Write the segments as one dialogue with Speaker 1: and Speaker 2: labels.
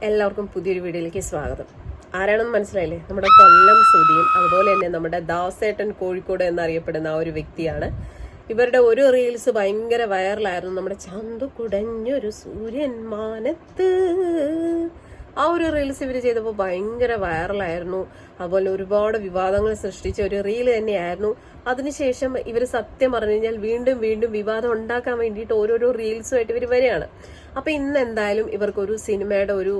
Speaker 1: എല്ലാവർക്കും പുതിയൊരു വീഡിയോയിലേക്ക് സ്വാഗതം. ആരാണെന്ന് മനസ്സിലായില്ലേ? നമ്മുടെ കൊല്ലം സുധിയും അതുപോലെ തന്നെ നമ്മുടെ ദാസേട്ടൻ കോഴിക്കോട് എന്നറിയപ്പെടുന്ന ആ ഒരു വ്യക്തിയാണ്. ഇവരുടെ ഒരു റീൽസ് ഭയങ്കര വൈറലായിരുന്നു നമ്മുടെ ചന്തു കുടഞ്ഞൊരു സൂര്യൻ മാനത്ത്. ആ ഒരു റീൽസ് ഇവർ ചെയ്തപ്പോൾ ഭയങ്കര വൈറലായിരുന്നു അതുപോലെ ഒരുപാട് വിവാദങ്ങൾ സൃഷ്ടിച്ച ഒരു റീൽ തന്നെയായിരുന്നു. അതിനുശേഷം ഇവർ സത്യം പറഞ്ഞു കഴിഞ്ഞാൽ വീണ്ടും വീണ്ടും വിവാദം ഉണ്ടാക്കാൻ വേണ്ടിയിട്ട് ഓരോരോ റീൽസുമായിട്ട് ഇവർ വരികയാണ്. അപ്പൊ ഇന്ന് എന്തായാലും ഇവർക്കൊരു സിനിമയുടെ ഒരു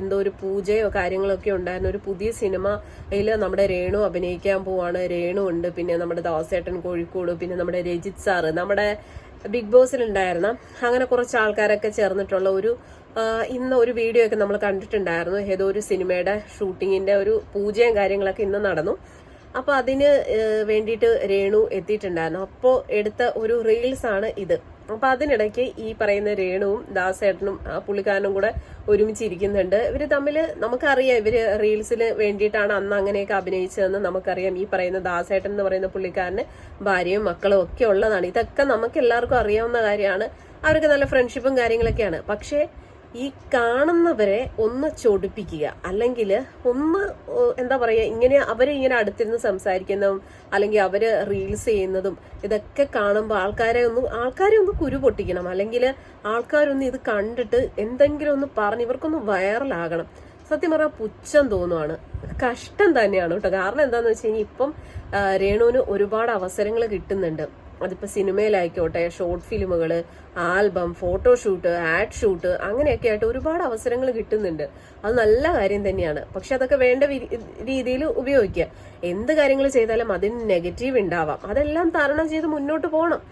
Speaker 1: എന്തോ ഒരു പൂജയോ കാര്യങ്ങളൊക്കെ ഉണ്ടായിരുന്നു ഒരു പുതിയ സിനിമയിൽ നമ്മുടെ രേണു അഭിനയിക്കാൻ പോവാണ്. രേണു ഉണ്ട്. പിന്നെ നമ്മുടെ ദാസേട്ടൻ കോഴിക്കോട് പിന്നെ നമ്മുടെ രജിത് സാറ് നമ്മുടെ ബിഗ് ബോസിൽ ഉണ്ടായിരുന്ന അങ്ങനെ കുറച്ച് ആൾക്കാരൊക്കെ ചേർന്നിട്ടുള്ള ഒരു ഇന്ന് ഒരു വീഡിയോ ഒക്കെ നമ്മൾ കണ്ടിട്ടുണ്ടായിരുന്നു. ഏതോ ഒരു സിനിമയുടെ ഷൂട്ടിങ്ങിന്റെ ഒരു പൂജയും കാര്യങ്ങളൊക്കെ ഇന്ന് നടന്നു. അപ്പൊ അതിന് വേണ്ടിയിട്ട് രേണു എത്തിയിട്ടുണ്ടായിരുന്നു. അപ്പോൾ എടുത്ത ഒരു റീൽസ് ആണ് ഇത്. അപ്പൊ അതിനിടയ്ക്ക് ഈ പറയുന്ന രേണുവും ദാസേട്ടനും ആ പുള്ളിക്കാരനും കൂടെ ഒരുമിച്ചിരിക്കുന്നുണ്ട്. ഇവർ തമ്മിൽ നമുക്കറിയാം ഇവർ റീൽസിന് വേണ്ടിയിട്ടാണ് അന്ന് അങ്ങനെയൊക്കെ അഭിനയിച്ചതെന്ന് നമുക്കറിയാം. ഈ പറയുന്ന ദാസേട്ടൻ എന്ന് പറയുന്ന പുള്ളിക്കാരന് ഭാര്യയും മക്കളും ഒക്കെ ഉള്ളതാണ്. ഇതൊക്കെ നമുക്ക് എല്ലാവർക്കും അറിയാവുന്ന കാര്യമാണ്. അവർക്ക് നല്ല ഫ്രണ്ട്ഷിപ്പും കാര്യങ്ങളൊക്കെയാണ്. പക്ഷേ ഈ കാണുന്നവരെ ഒന്ന് ചൊടിപ്പിക്കുക. അല്ലെങ്കിൽ ഒന്ന് എന്താ പറയുക ഇങ്ങനെ അവരെ ഇങ്ങനെ അടുത്തിരുന്ന് സംസാരിക്കുന്നതും അല്ലെങ്കിൽ അവർ റീൽസ് ചെയ്യുന്നതും ഇതൊക്കെ കാണുമ്പോൾ ആൾക്കാരെ ഒന്ന് ആൾക്കാരെ ഒന്ന് കുരു പൊട്ടിക്കണം. അല്ലെങ്കിൽ ആൾക്കാരൊന്ന് ഇത് കണ്ടിട്ട് എന്തെങ്കിലും ഒന്ന് പറഞ്ഞ് ഇവർക്കൊന്ന് വൈറലാകണം. സത്യം പറഞ്ഞാൽ പുച്ഛം തോന്നുവാണ്. കഷ്ടം തന്നെയാണ് കേട്ടോ. കാരണം എന്താണെന്ന് വെച്ച് കഴിഞ്ഞാൽ ഇപ്പം രേണുവിന് ഒരുപാട് അവസരങ്ങൾ കിട്ടുന്നുണ്ട്. അതിപ്പോൾ സിനിമയിലായിക്കോട്ടെ ഷോർട്ട് ഫിലിമുകൾ ആൽബം ഫോട്ടോഷൂട്ട് ആഡ് ഷൂട്ട് അങ്ങനെയൊക്കെ ആയിട്ട് ഒരുപാട് അവസരങ്ങൾ കിട്ടുന്നുണ്ട്. അത് നല്ല കാര്യം തന്നെയാണ്. പക്ഷെ അതൊക്കെ വേണ്ട രീതിയിൽ ഉപയോഗിക്കുക. എന്ത് കാര്യങ്ങൾ ചെയ്താലും അതിന് നെഗറ്റീവ് ഉണ്ടാവാം. അതെല്ലാം തരണം ചെയ്ത് മുന്നോട്ട് പോകണം.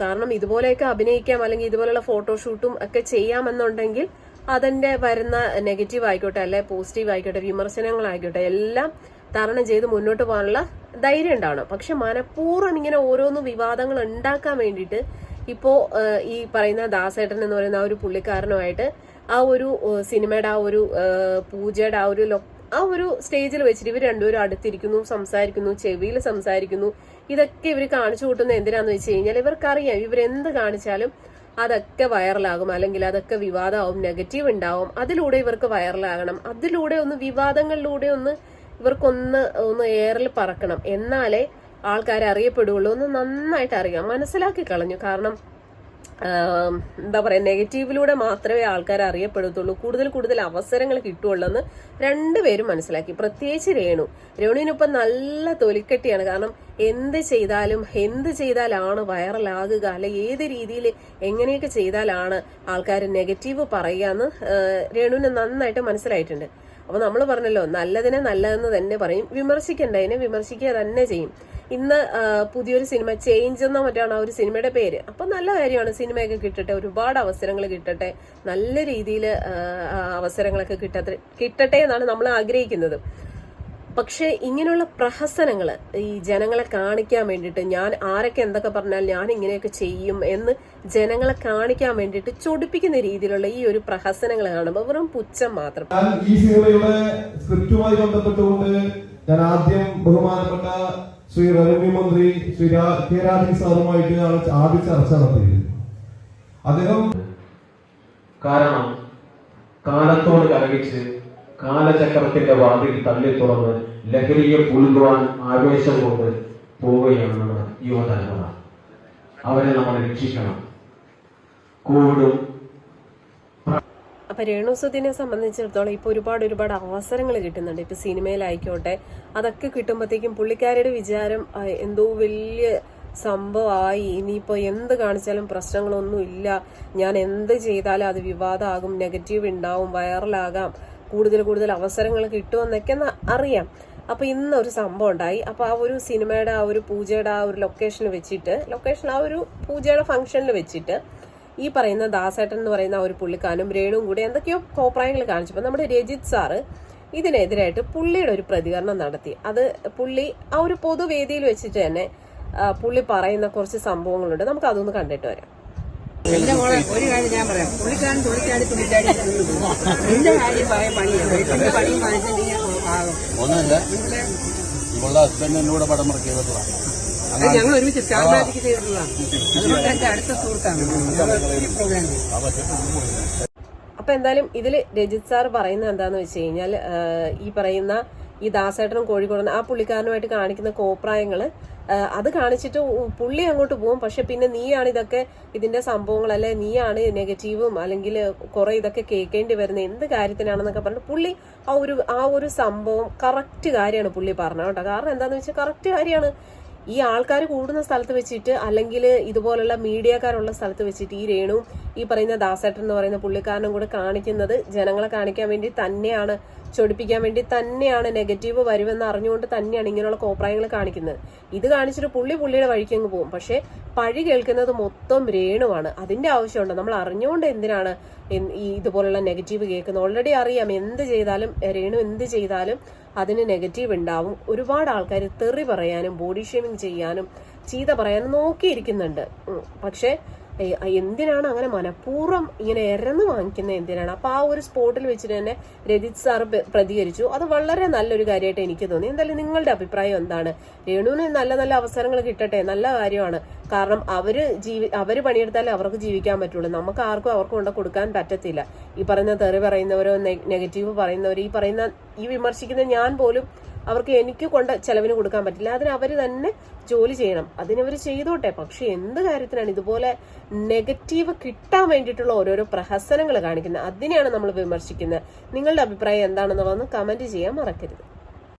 Speaker 1: കാരണം ഇതുപോലെയൊക്കെ അഭിനയിക്കാം അല്ലെങ്കിൽ ഇതുപോലെയുള്ള ഫോട്ടോഷൂട്ടും ഒക്കെ ചെയ്യാമെന്നുണ്ടെങ്കിൽ അതിന്റെ വരുന്ന നെഗറ്റീവ് ആയിക്കോട്ടെ അല്ലെ പോസിറ്റീവ് ആയിക്കോട്ടെ വിമർശനങ്ങളായിക്കോട്ടെ എല്ലാം തരണം ചെയ്ത് മുന്നോട്ട് പോകാനുള്ള ധൈര്യം ഉണ്ടാവണം. പക്ഷെ മനഃപൂർവം ഇങ്ങനെ ഓരോന്ന് വിവാദങ്ങൾ ഉണ്ടാക്കാൻ വേണ്ടിയിട്ട് ഇപ്പോ ഈ പറയുന്ന ദാസേട്ടൻ എന്ന് പറയുന്ന ആ ഒരു പുള്ളിക്കാരനുമായിട്ട് ആ ഒരു സിനിമയുടെ ആ ഒരു പൂജയുടെ ആ ഒരു ആ ഒരു സ്റ്റേജിൽ വെച്ചിട്ട് ഇവർ രണ്ടുപേരും അടുത്തിരിക്കുന്നു സംസാരിക്കുന്നു ചെവിയിൽ സംസാരിക്കുന്നു. ഇതൊക്കെ ഇവർ കാണിച്ചു കൂട്ടുന്നത് എന്തിനാന്ന് വെച്ച് കഴിഞ്ഞാൽ ഇവർക്കറിയാം ഇവരെന്ത് കാണിച്ചാലും അതൊക്കെ വൈറലാകും. അല്ലെങ്കിൽ അതൊക്കെ വിവാദമാവും നെഗറ്റീവ് ഉണ്ടാവും. അതിലൂടെ ഇവർക്ക് വൈറലാകണം. അതിലൂടെ ഒന്ന് വിവാദങ്ങളിലൂടെ ഒന്ന് ഇവർക്കൊന്ന് ഒന്ന് എയറിൽ പറക്കണം. എന്നാലേ ആൾക്കാരെ അറിയപ്പെടുകയുള്ളൂ ഒന്ന് നന്നായിട്ട് അറിയാം മനസ്സിലാക്കി കളഞ്ഞു. കാരണം എന്താ പറയാ നെഗറ്റീവിലൂടെ മാത്രമേ ആൾക്കാർ അറിയപ്പെടത്തുള്ളൂ. കൂടുതൽ കൂടുതൽ അവസരങ്ങൾ കിട്ടുള്ളൂ എന്ന് രണ്ടുപേരും മനസ്സിലാക്കി. പ്രത്യേകിച്ച് രേണു. രേണുവിനൊപ്പം നല്ല തൊലിക്കെട്ടിയാണ്. കാരണം എന്ത് ചെയ്താലും എന്ത് ചെയ്താലാണ് വൈറലാകുക അല്ലെ ഏത് രീതിയിൽ എങ്ങനെയൊക്കെ ചെയ്താലാണ് ആൾക്കാർ നെഗറ്റീവ് പറയുക എന്ന് രേണുവിന് നന്നായിട്ട് മനസ്സിലായിട്ടുണ്ട്. അപ്പൊ നമ്മൾ പറഞ്ഞല്ലോ നല്ലതിനെ നല്ലതെന്ന് തന്നെ പറയും. വിമർശിക്കേണ്ടതിനെ വിമർശിക്കുക തന്നെ ചെയ്യും. ഇന്ന് പുതിയൊരു സിനിമ ചേഞ്ച് എന്ന മറ്റാണ് ആ ഒരു സിനിമയുടെ പേര്. അപ്പൊ നല്ല കാര്യമാണ്. സിനിമയൊക്കെ കിട്ടട്ടെ ഒരുപാട് അവസരങ്ങൾ കിട്ടട്ടെ നല്ല രീതിയിൽ അവസരങ്ങളൊക്കെ കിട്ടട്ടെ കിട്ടട്ടെ എന്നാണ് നമ്മൾ ആഗ്രഹിക്കുന്നത്. പക്ഷെ ഇങ്ങനെയുള്ള പ്രഹസനങ്ങൾ ഈ ജനങ്ങളെ കാണിക്കാൻ വേണ്ടിയിട്ട് ഞാൻ ആരൊക്കെ എന്തൊക്കെ പറഞ്ഞാൽ ഞാൻ ഇങ്ങനെയൊക്കെ ചെയ്യും എന്ന് ജനങ്ങളെ കാണിക്കാൻ വേണ്ടിയിട്ട് ചൊടിപ്പിക്കുന്ന രീതിയിലുള്ള ഈ ഒരു പ്രഹസനങ്ങൾ കാണുമ്പോൾ വെറും പുച്ഛം മാത്രം.
Speaker 2: ഈ സിനിമയുടെ സ്ക്രിപ്റ്റുമായി ബന്ധപ്പെട്ടുകൊണ്ട് ഞാൻ ആദ്യം ബഹുമാനപ്പെട്ട ശ്രീ റവന്യൂ മന്ത്രി ശ്രീ കെ രാജി സാറുമായിട്ട് ഞാൻ ആദ്യ ചർച്ച നടത്തിയിരുന്നു അദ്ദേഹം
Speaker 3: കാരണം കാലത്തോട് കലകിച്ച് കാലചക്രത്തിന്റെ വാതിൽ തള്ളി തുറന്ന് ലഹരിയെ പുൽകുവാൻ ആവേശം കൊണ്ട് പോവുകയാണ് നമ്മുടെ യുവതലമുറ. അവരെ നമ്മൾ രക്ഷിക്കണം. കോവിഡും
Speaker 1: അപ്പൊ രേണുസുദിനെ സംബന്ധിച്ചിടത്തോളം ഇപ്പൊ ഒരുപാട് ഒരുപാട് അവസരങ്ങൾ കിട്ടുന്നുണ്ട്. ഇപ്പൊ സിനിമയിലായിക്കോട്ടെ അതൊക്കെ കിട്ടുമ്പോഴത്തേക്കും പുള്ളിക്കാരുടെ വിചാരം എന്തോ വലിയ സംഭവമായി. ഇനിയിപ്പോ എന്ത് കാണിച്ചാലും പ്രശ്നങ്ങളൊന്നും ഇല്ല. ഞാൻ എന്ത് ചെയ്താലും അത് വിവാദമാകും നെഗറ്റീവ് ഉണ്ടാവും വൈറലാകാം. കൂടുതൽ കൂടുതൽ അവസരങ്ങൾ കിട്ടുമെന്നൊക്കെ അറിയാം. അപ്പോൾ ഇന്ന് ഒരു സംഭവം ഉണ്ടായി. അപ്പോൾ ആ ഒരു സിനിമയുടെ ആ ഒരു പൂജയുടെ ആ ഒരു ലൊക്കേഷനിൽ വെച്ചിട്ട് ലൊക്കേഷൻ ആ ഒരു പൂജയുടെ ഫംഗ്ഷനിൽ വെച്ചിട്ട് ഈ പറയുന്ന ദാസേട്ടൻ എന്ന് പറയുന്ന ആ ഒരു പുള്ളിക്കാരനും രേണുവും കൂടി എന്തൊക്കെയോ കോപ്രായങ്ങൾ കാണിച്ചപ്പോൾ നമ്മുടെ രജിത് സാറ് ഇതിനെതിരായിട്ട് പുള്ളിയുടെ ഒരു പ്രതികരണം നടത്തി. അത് പുള്ളി ആ ഒരു പൊതുവേദിയിൽ വെച്ചിട്ട് തന്നെ പുള്ളി പറയുന്ന കുറച്ച് സംഭവങ്ങളുണ്ട്. നമുക്ക് അതൊന്ന് കണ്ടിട്ട് വരാം.
Speaker 4: എന്റെ മോളെ ഒരു കാര്യം ഞാൻ പറയാം. പുള്ളിക്കാരൻ തുള്ളിച്ചാടി തുള്ളിച്ചാടി എന്റെ കാര്യം പറയാൻ പണിയാണ് പണിയും ആകും
Speaker 5: ഒന്നല്ല ഇവളുടെ ഹസ്ബൻഡ് എന്നോട് പടം ചെയ്തിട്ടുള്ളതാണ്
Speaker 4: അത് ഞങ്ങൾ ഒരുമിച്ച് സ്റ്റാർ മാജിക് ചെയ്തിട്ടുള്ളതാണ്. അതുകൊണ്ട് എന്റെ അടുത്ത സുഹൃത്താണ്.
Speaker 1: അപ്പൊ എന്തായാലും ഇതിൽ രജിത് സാർ പറയുന്നത് എന്താന്ന് വെച്ച് കഴിഞ്ഞാൽ ഈ പറയുന്ന ഈ ദാസേട്ടനും കോഴിക്കോടനും ആ പുള്ളിക്കാരനുമായിട്ട് കാണിക്കുന്ന കോപ്രായങ്ങൾ അത് കാണിച്ചിട്ട് പുള്ളി അങ്ങോട്ട് പോകും. പക്ഷെ പിന്നെ നീയാണ് ഇതൊക്കെ ഇതിന്റെ സംഭവങ്ങൾ അല്ലെ നീയാണ് നെഗറ്റീവും അല്ലെങ്കിൽ കുറെ ഇതൊക്കെ കേൾക്കേണ്ടി വരുന്ന എന്ത് കാര്യത്തിനാണെന്നൊക്കെ പറഞ്ഞു പുള്ളി ആ ഒരു ആ ഒരു സംഭവം കറക്റ്റ് കാര്യമാണ് പുള്ളി പറഞ്ഞത് കേട്ടോ. കാരണം എന്താന്ന് വെച്ചാൽ കറക്റ്റ് കാര്യമാണ്. ഈ ആൾക്കാർ കൂടുന്ന സ്ഥലത്ത് വെച്ചിട്ട് അല്ലെങ്കിൽ ഇതുപോലുള്ള മീഡിയക്കാരുള്ള സ്ഥലത്ത് വെച്ചിട്ട് ഈ രേണു ഈ പറയുന്ന ദാസേട്ടൻ എന്ന് പറയുന്ന പുള്ളിക്കാരനും കൂടെ കാണിക്കുന്നത് ജനങ്ങളെ കാണിക്കാൻ വേണ്ടി തന്നെയാണ് ചൊടിപ്പിക്കാൻ വേണ്ടി തന്നെയാണ് നെഗറ്റീവ് വരുമെന്ന് അറിഞ്ഞുകൊണ്ട് തന്നെയാണ് ഇങ്ങനെയുള്ള കോപ്രായങ്ങൾ കാണിക്കുന്നത്. ഇത് കാണിച്ചിട്ട് പുള്ളി പുള്ളിയുടെ വഴിക്ക് അങ്ങ് പോകും. പക്ഷേ പഴി കേൾക്കുന്നത് മൊത്തം രേണുവാണ്. അതിന്റെ ആവശ്യമുണ്ട്. നമ്മൾ അറിഞ്ഞുകൊണ്ട് എന്തിനാണ് ഈ ഇതുപോലുള്ള നെഗറ്റീവ് കേൾക്കുന്നത്? ഓൾറെഡി അറിയാം. എന്ത് ചെയ്താലും രേണു എന്ത് ചെയ്താലും അതിന് നെഗറ്റീവ് ഉണ്ടാവും. ഒരുപാട് ആൾക്കാർ തെറി പറയാനും ബോഡി ഷേമിങ് ചെയ്യാനും ചീത പറയാനും നോക്കിയിരിക്കുന്നുണ്ട്. പക്ഷേ എന്തിനാണ് അങ്ങനെ മനഃപൂർവം ഇങ്ങനെ ഇറന്ന് വാങ്ങിക്കുന്നത് എന്തിനാണ്? അപ്പൊ ആ ഒരു സ്പോട്ടിൽ വെച്ചിട്ട് തന്നെ രജിത് സാർ പ്രതികരിച്ചു. അത് വളരെ നല്ലൊരു കാര്യമായിട്ട് എനിക്ക് തോന്നി. എന്തായാലും നിങ്ങളുടെ അഭിപ്രായം എന്താണ്? രേണുവിന് നല്ല നല്ല അവസരങ്ങൾ കിട്ടട്ടെ. നല്ല കാര്യമാണ്. കാരണം അവർ ജീവി അവർ പണിയെടുത്താലേ അവർക്ക് ജീവിക്കാൻ പറ്റുള്ളൂ. നമുക്ക് ആർക്കും അവർക്ക് കൊണ്ട് കൊടുക്കാൻ പറ്റത്തില്ല. ഈ പറയുന്ന തെറി പറയുന്നവരോ നെഗറ്റീവ് പറയുന്നവരോ ഈ പറയുന്ന ഈ വിമർശിക്കുന്ന ഞാൻ പോലും അവർക്ക് എനിക്ക് കൊണ്ട് ചെലവിന് കൊടുക്കാൻ പറ്റില്ല. അതിന് അവർ തന്നെ ജോലി ചെയ്യണം. അതിനവർ ചെയ്തോട്ടെ. പക്ഷെ എന്ത് കാര്യത്തിനാണ് ഇതുപോലെ നെഗറ്റീവ് കിട്ടാൻ വേണ്ടിയിട്ടുള്ള ഓരോരോ പ്രഹസനങ്ങൾ കാണിക്കുന്നത്? അതിനെയാണ് നമ്മൾ വിമർശിക്കുന്നത്. നിങ്ങളുടെ അഭിപ്രായം എന്താണെന്നുള്ളതെന്ന് കമന്റ് ചെയ്യാൻ മറക്കരുത്.